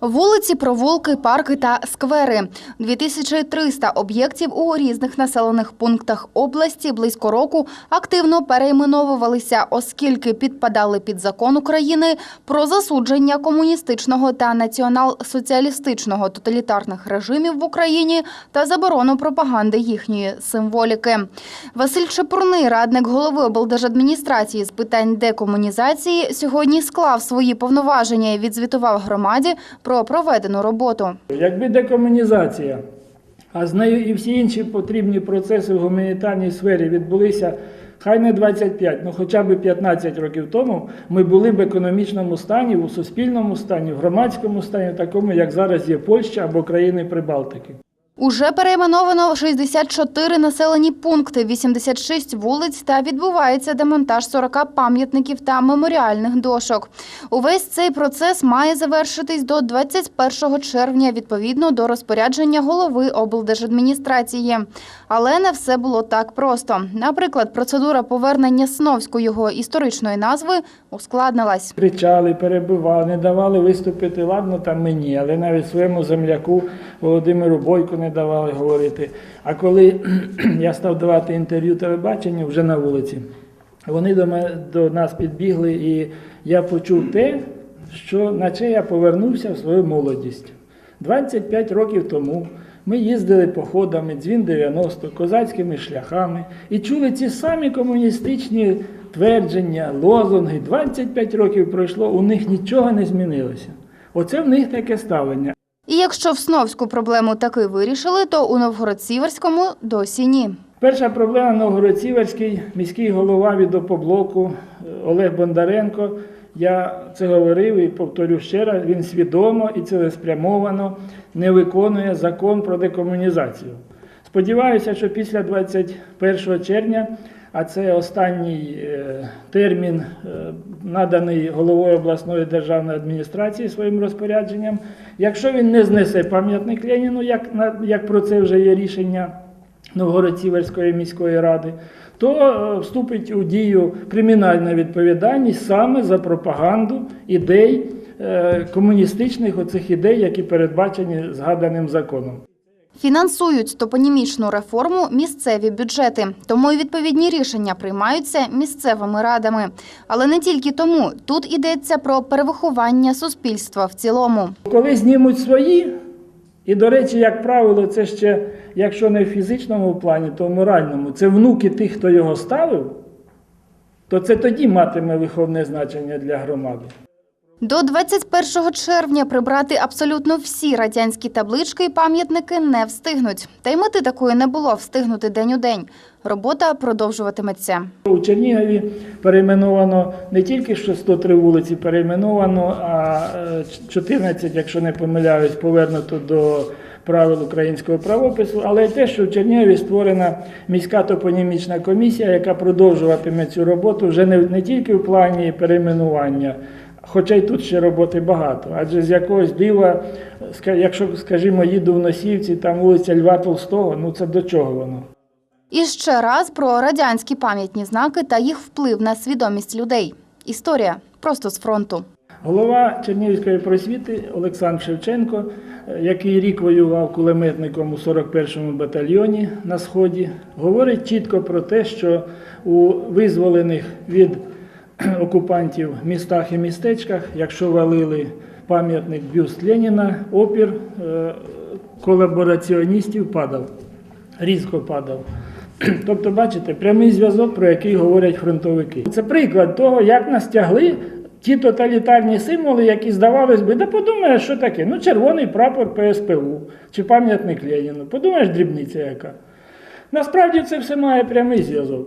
Вулиці, провулки, парки та сквери. 2300 об'єктів у різних населених пунктах області близько року активно перейменовувалися, оскільки підпадали під закон України про засудження комуністичного та націонал-соціалістичного тоталітарних режимів в Україні та заборону пропаганди їхньої символіки. Василь Чепурний, радник голови облдержадміністрації з питань декомунізації, сьогодні склав свої повноваження і відзвітував громаді про проведену роботу. Якби декомунізація, а з нею і всі інші потрібні процеси в гуманітарній сфері відбулися хай не 25, ну хоча б 15 років тому, ми були в економічному стані, у суспільному стані, в громадському стані, такому, як зараз є Польща або країни Прибалтики. Уже перейменовано 64 населені пункти, 86 вулиць та відбувається демонтаж 40 пам'ятників та меморіальних дошок. Увесь цей процес має завершитись до 21 червня відповідно до розпорядження голови облдержадміністрації. Але не все було так просто. Наприклад, процедура повернення Сновську його історичної назви ускладнилась. Кричали, перебивали, не давали виступити, ладно, там мені, але навіть своєму земляку Володимиру Бойку не давали говорити. А коли я став давати інтерв'ю телебаченню вже на вулиці, вони до, мене, до нас підбігли, і я почув те, що наче я повернувся в свою молодість. 25 років тому ми їздили походами дзвін 90 козацькими шляхами і чули ці самі комуністичні твердження, лозунги. 25 років пройшло, у них нічого не змінилося. Оце в них таке ставлення. І якщо в Сновську проблему таки вирішили, то у Новгород-Сіверському досі ні. Перша проблема Новгород-Сіверський, міський голова від ОПОБЛОКу е, Олег Бондаренко. Я це говорив і повторю ще раз, він свідомо і цілеспрямовано не виконує закон про декомунізацію. Сподіваюся, що після 21 червня, а це останній е, термін, е, наданий головою обласної державної адміністрації своїм розпорядженням, якщо він не знесе пам'ятник Леніну, як, як про це вже є рішення Новгород-Сіверської міської ради, то е, вступить у дію кримінальна відповідальність саме за пропаганду ідей комуністичних оцих ідей, які передбачені згаданим законом. Фінансують топонімічну реформу місцеві бюджети, тому і відповідні рішення приймаються місцевими радами. Але не тільки тому. Тут йдеться про перевиховання суспільства в цілому. Коли знімуть свої, і, до речі, як правило, це ще, якщо не в фізичному плані, то в моральному, це внуки тих, хто його ставив, то це тоді матиме виховне значення для громади. До 21 червня прибрати абсолютно всі радянські таблички і пам'ятники не встигнуть. Та й мети такої не було встигнути день у день. Робота продовжуватиметься. У Чернігові перейменовано не тільки що 103 вулиці перейменовано, а е, 14, якщо не помиляюсь, повернуто до правил українського правопису, але й те, що в Чернігові створена міська топонімічна комісія, яка продовжуватиме цю роботу вже не тільки в плані перейменування. Хоча й тут ще роботи багато, адже з якогось дива, якщо, скажімо, їду в Носівці, там вулиця Льва Толстого, ну це до чого воно? І ще раз про радянські пам'ятні знаки та їх вплив на свідомість людей. Історія просто з фронту. Голова Чернігівської просвіти Олександр Шевченко, е, який рік воював кулеметником у 41-му батальйоні на Сході, говорить чітко про те, що у визволених від окупантів в містах і містечках, якщо валили пам'ятник бюст Леніна, опір е, колабораціоністів падав, різко падав. Тобто, бачите, прямий зв'язок, про який говорять фронтовики. Це приклад того, як нас тягли ті тоталітарні символи, які здавалось би, да подумаєш, що таке? Ну, червоний прапор ПСПУ чи пам'ятник Леніну. Подумаєш, дрібниця яка. Насправді це все має прямий зв'язок.